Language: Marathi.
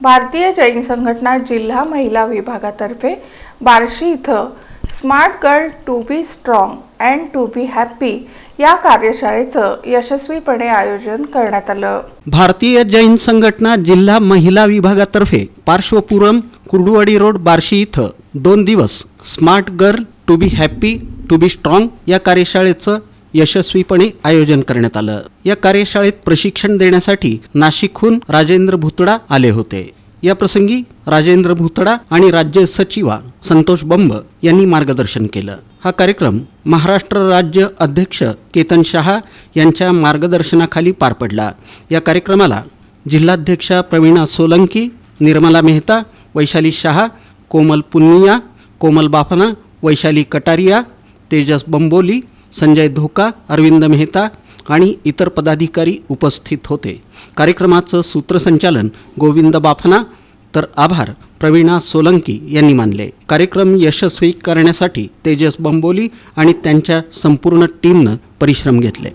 भारतीय जैन संघटना जिल्हा महिला विभागातर्फे बार्शी इथं smart girl to be strong and to be happy या कार्यशाळेचं यशस्वीपणे आयोजन करण्यात आलं. भारतीय जैन संघटना जिल्हा महिला विभागातर्फे पार्श्वपुरम कुर्डुवाडी रोड बार्शी इथं दोन दिवस smart girl to be happy to be strong या कार्यशाळेचं यशस्वीपणे आयोजन करण्यात आलं. या कार्यशाळेत प्रशिक्षण देण्यासाठी नाशिकहून राजेंद्र भुतडा आले होते. या प्रसंगी राजेंद्र भुतडा आणि राज्य सचिवा संतोष बंब यांनी मार्गदर्शन केलं. हा कार्यक्रम महाराष्ट्र राज्य अध्यक्ष केतन शहा यांच्या मार्गदर्शनाखाली पार पडला. या कार्यक्रमाला जिल्हाध्यक्षा प्रवीणा सोलंकी निर्मला मेहता वैशाली शहा कोमल पुन्निया कोमल बाफना वैशाली कटारिया तेजस बंबोली संजय धोका अरविंद मेहता आणि इतर पदाधिकारी उपस्थित होते. कार्यक्रमाचं सूत्रसंचालन गोविंद बाफना तर आभार प्रवीणा सोलंकी यांनी मानले. कार्यक्रम यशस्वी करण्यासाठी तेजस बंबोली आणि त्यांच्या संपूर्ण टीमनं परिश्रम घेतले.